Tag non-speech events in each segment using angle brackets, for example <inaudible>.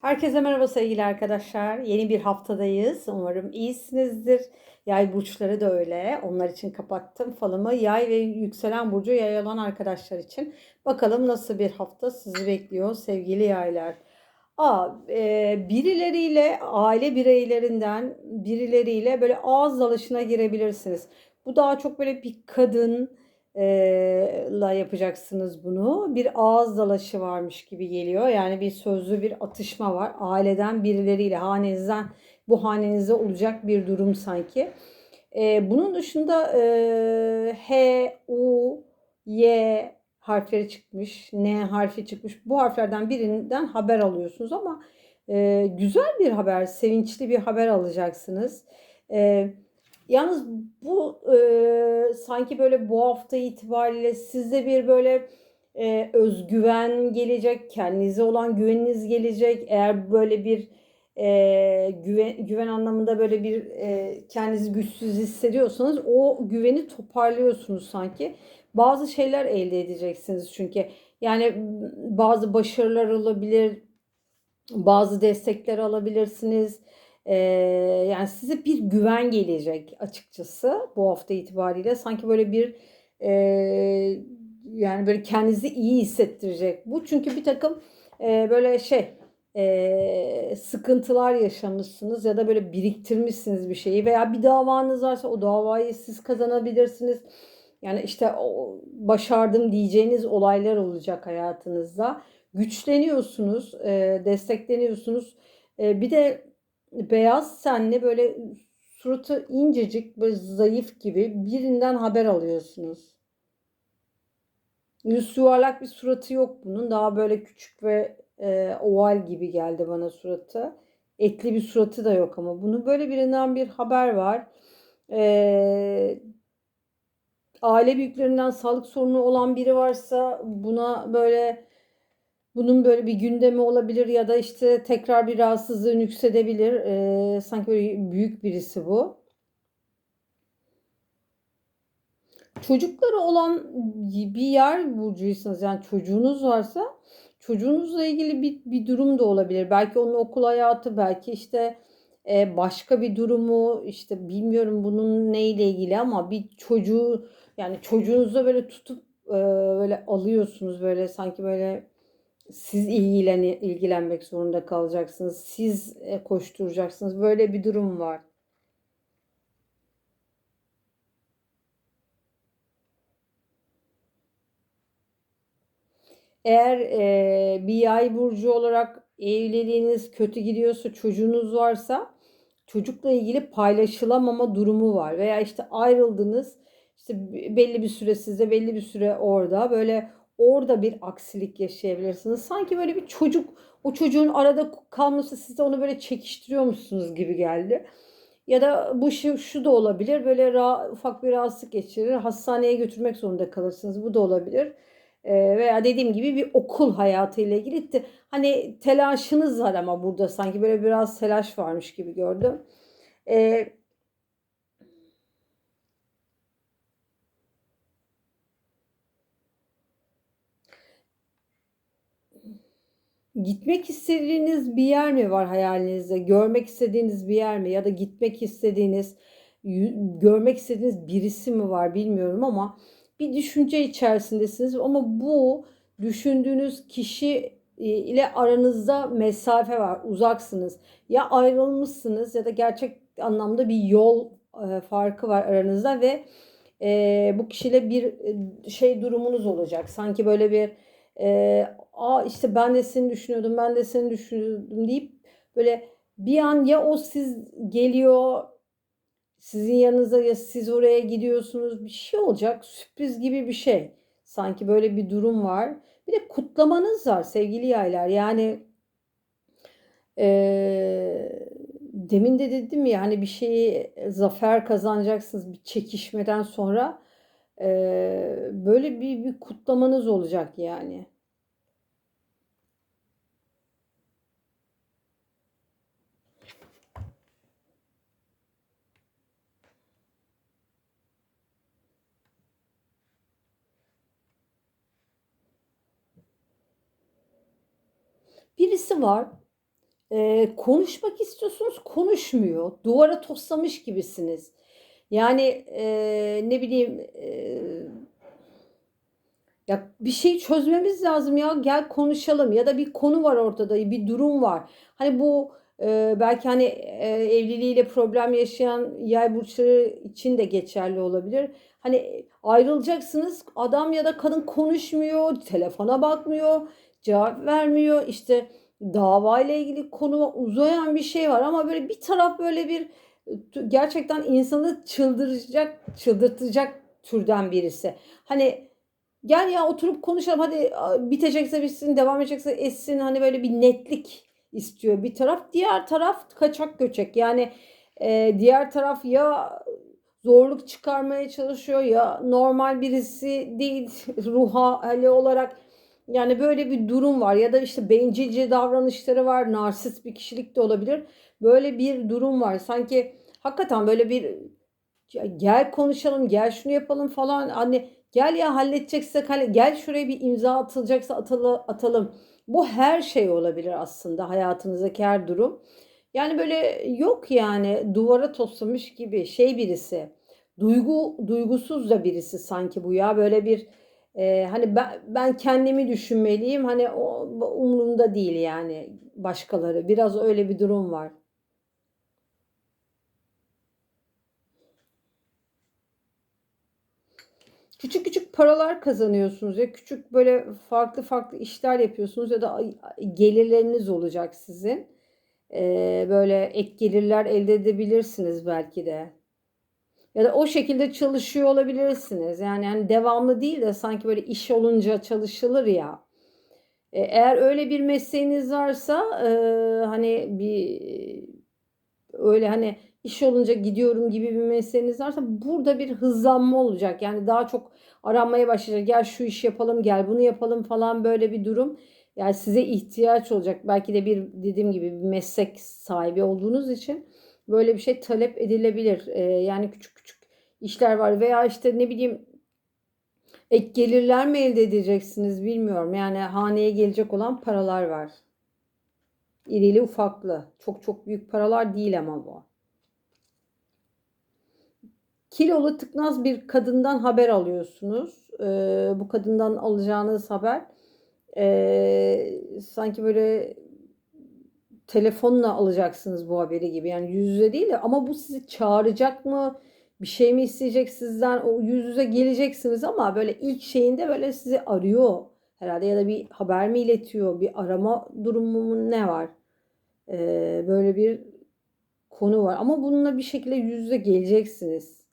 Herkese merhaba sevgili arkadaşlar. Yeni bir haftadayız. Umarım iyisinizdir. Yay burçları da öyle. Onlar için kapattım falımı. Yay ve yükselen burcu yay olan arkadaşlar için. Bakalım nasıl bir hafta sizi bekliyor sevgili yaylar. Aa, e, birileriyle aile bireylerinden birileriyle böyle ağız dalışına girebilirsiniz. Bu daha çok böyle bir kadın la yapacaksınız bunu. Bir ağız dalaşı varmış gibi geliyor. Yani bir sözlü bir atışma var. Aileden birileriyle hanenizden bu hanenize olacak bir durum sanki. Bunun dışında H, U, Y harfleri çıkmış. N harfi çıkmış. Bu harflerden birinden haber alıyorsunuz ama güzel bir haber, sevinçli bir haber alacaksınız. E, Yalnız bu e, sanki böyle bu hafta itibariyle sizde bir böyle e, özgüven gelecek, kendinize olan güveniniz gelecek. Eğer böyle bir e, güven, güven anlamında böyle bir e, kendinizi güçsüz hissediyorsanız o güveni toparlıyorsunuz sanki. Bazı şeyler elde edeceksiniz çünkü. Yani bazı başarılar olabilir, bazı destekler alabilirsiniz ee, yani size bir güven gelecek açıkçası bu hafta itibariyle. Sanki böyle bir e, yani böyle kendinizi iyi hissettirecek. Bu çünkü bir takım e, böyle şey e, sıkıntılar yaşamışsınız ya da böyle biriktirmişsiniz bir şeyi veya bir davanız varsa o davayı siz kazanabilirsiniz. Yani işte o, başardım diyeceğiniz olaylar olacak hayatınızda. Güçleniyorsunuz, e, destekleniyorsunuz. E, bir de beyaz tenli böyle suratı incecik böyle zayıf gibi birinden haber alıyorsunuz. Yüz yuvarlak bir suratı yok bunun. Daha böyle küçük ve e, oval gibi geldi bana suratı. Etli bir suratı da yok ama bunu böyle birinden bir haber var. E, aile büyüklerinden sağlık sorunu olan biri varsa buna böyle bunun böyle bir gündemi olabilir ya da işte tekrar bir rahatsızlığı yüksedebilir. Ee, sanki böyle büyük birisi bu. Çocukları olan bir yer burcuysanız yani çocuğunuz varsa çocuğunuzla ilgili bir, bir durum da olabilir. Belki onun okul hayatı, belki işte e, başka bir durumu işte bilmiyorum bunun neyle ilgili ama bir çocuğu yani çocuğunuzu böyle tutup e, böyle alıyorsunuz böyle sanki böyle siz ilgilen ilgilenmek zorunda kalacaksınız. Siz e, koşturacaksınız. Böyle bir durum var. Eğer e, bir yay burcu olarak evliliğiniz kötü gidiyorsa, çocuğunuz varsa çocukla ilgili paylaşılamama durumu var. Veya işte ayrıldınız, işte belli bir süre sizde, belli bir süre orada. Böyle orada bir aksilik yaşayabilirsiniz. Sanki böyle bir çocuk o çocuğun arada kalması siz de onu böyle çekiştiriyormuşsunuz gibi geldi. Ya da bu şu, şu da olabilir. Böyle ra, ufak bir rahatsızlık geçirir. Hastaneye götürmek zorunda kalırsınız. Bu da olabilir. Ee, veya dediğim gibi bir okul hayatı ile ilgili de hani telaşınız var ama burada sanki böyle biraz telaş varmış gibi gördüm. Ee, Gitmek istediğiniz bir yer mi var hayalinizde? Görmek istediğiniz bir yer mi? Ya da gitmek istediğiniz, görmek istediğiniz birisi mi var bilmiyorum ama bir düşünce içerisindesiniz. Ama bu düşündüğünüz kişi e, ile aranızda mesafe var, uzaksınız. Ya ayrılmışsınız ya da gerçek anlamda bir yol e, farkı var aranızda ve e, bu kişiyle bir şey durumunuz olacak. Sanki böyle bir e, aa işte ben de seni düşünüyordum, ben de seni düşünüyordum deyip böyle bir an ya o siz geliyor sizin yanınıza ya siz oraya gidiyorsunuz bir şey olacak sürpriz gibi bir şey. Sanki böyle bir durum var. Bir de kutlamanız var sevgili yaylar. Yani e, demin de dedim ya hani bir şeyi zafer kazanacaksınız bir çekişmeden sonra e, böyle bir, bir kutlamanız olacak yani. Birisi var. Ee, konuşmak istiyorsunuz, konuşmuyor. Duvara toslamış gibisiniz. Yani e, ne bileyim e, ya bir şey çözmemiz lazım ya gel konuşalım ya da bir konu var ortada bir durum var. Hani bu e, belki hani e, evliliğiyle problem yaşayan yay burçları için de geçerli olabilir. Hani ayrılacaksınız adam ya da kadın konuşmuyor, telefona bakmıyor, cevap vermiyor. İşte dava ile ilgili konu uzayan bir şey var ama böyle bir taraf böyle bir gerçekten insanı çıldıracak, çıldırtacak türden birisi. Hani gel ya oturup konuşalım hadi bitecekse bitsin devam edecekse etsin hani böyle bir netlik istiyor. Bir taraf. Diğer taraf kaçak göçek. Yani e, diğer taraf ya zorluk çıkarmaya çalışıyor ya normal birisi değil <laughs> ruh hali olarak. Yani böyle bir durum var ya da işte bencilce davranışları var narsist bir kişilik de olabilir. Böyle bir durum var. Sanki hakikaten böyle bir gel konuşalım gel şunu yapalım falan. Hani gel ya halledeceksek hani gel şuraya bir imza atılacaksa atalı, atalım. Bu her şey olabilir aslında hayatınızdaki her durum. Yani böyle yok yani duvara toslamış gibi şey birisi duygu duygusuz da birisi sanki bu ya. Böyle bir e, hani ben, ben kendimi düşünmeliyim. Hani o umurumda değil yani başkaları. Biraz öyle bir durum var. Küçük küçük paralar kazanıyorsunuz ya küçük böyle farklı farklı işler yapıyorsunuz ya da gelirleriniz olacak sizin. Ee, böyle ek gelirler elde edebilirsiniz belki de. Ya da o şekilde çalışıyor olabilirsiniz. Yani yani devamlı değil de sanki böyle iş olunca çalışılır ya. E, eğer öyle bir mesleğiniz varsa e, hani bir öyle hani iş olunca gidiyorum gibi bir mesleğiniz varsa burada bir hızlanma olacak. Yani daha çok aranmaya başlayacak. Gel şu iş yapalım, gel bunu yapalım falan böyle bir durum. Yani size ihtiyaç olacak. Belki de bir dediğim gibi bir meslek sahibi olduğunuz için böyle bir şey talep edilebilir. Ee, yani küçük küçük işler var veya işte ne bileyim ek gelirler mi elde edeceksiniz bilmiyorum. Yani haneye gelecek olan paralar var. İrili ufaklı. Çok çok büyük paralar değil ama bu. Kilolu tıknaz bir kadından haber alıyorsunuz. Ee, bu kadından alacağınız haber e, sanki böyle telefonla alacaksınız bu haberi gibi. Yani yüz yüze değil de ama bu sizi çağıracak mı? Bir şey mi isteyecek sizden? O yüz yüze geleceksiniz ama böyle ilk şeyinde böyle sizi arıyor herhalde ya da bir haber mi iletiyor? Bir arama durumu mu ne var? Ee, böyle bir konu var. Ama bununla bir şekilde yüz yüze geleceksiniz.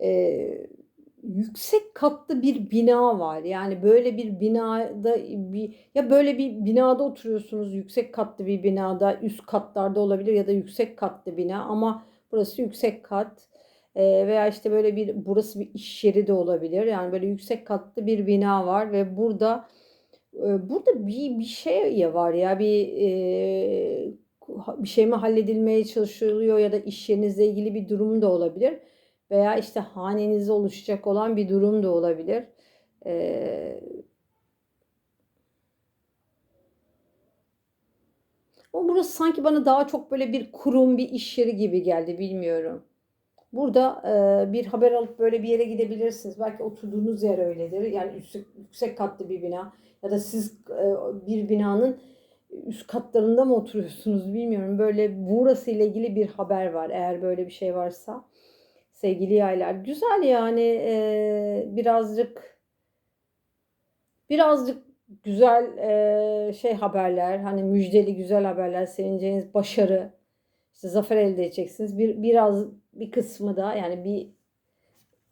Ee, yüksek katlı bir bina var. Yani böyle bir binada bir ya böyle bir binada oturuyorsunuz. Yüksek katlı bir binada, üst katlarda olabilir ya da yüksek katlı bina ama burası yüksek kat. Ee, veya işte böyle bir burası bir iş yeri de olabilir. Yani böyle yüksek katlı bir bina var ve burada e, burada bir bir şey var ya bir e, bir şey mi halledilmeye çalışılıyor ya da iş yerinizle ilgili bir durum da olabilir veya işte hanenizde oluşacak olan bir durum da olabilir. Ee, ama burası sanki bana daha çok böyle bir kurum, bir iş yeri gibi geldi bilmiyorum. Burada e, bir haber alıp böyle bir yere gidebilirsiniz. Belki oturduğunuz yer öyledir. Yani yüksek, yüksek katlı bir bina ya da siz e, bir binanın üst katlarında mı oturuyorsunuz bilmiyorum. Böyle burası ile ilgili bir haber var eğer böyle bir şey varsa sevgili yaylar. Güzel yani e, birazcık birazcık güzel e, şey haberler hani müjdeli güzel haberler sevineceğiniz başarı işte zafer elde edeceksiniz. Bir, biraz bir kısmı da yani bir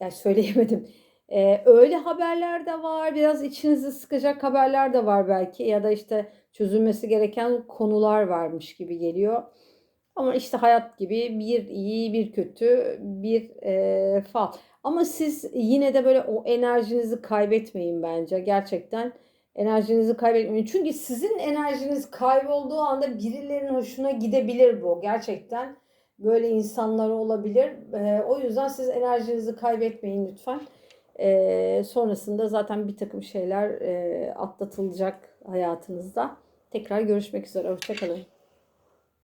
yani söyleyemedim. <laughs> E, öyle haberler de var. Biraz içinizi sıkacak haberler de var belki ya da işte çözülmesi gereken konular varmış gibi geliyor. Ama işte hayat gibi bir iyi bir kötü bir e, fal. Ama siz yine de böyle o enerjinizi kaybetmeyin bence. Gerçekten Enerjinizi kaybetmeyin. Çünkü sizin enerjiniz kaybolduğu anda birilerinin hoşuna gidebilir bu. Gerçekten böyle insanlar olabilir. Ee, o yüzden siz enerjinizi kaybetmeyin lütfen. Ee, sonrasında zaten bir takım şeyler e, atlatılacak hayatınızda. Tekrar görüşmek üzere. Hoşçakalın.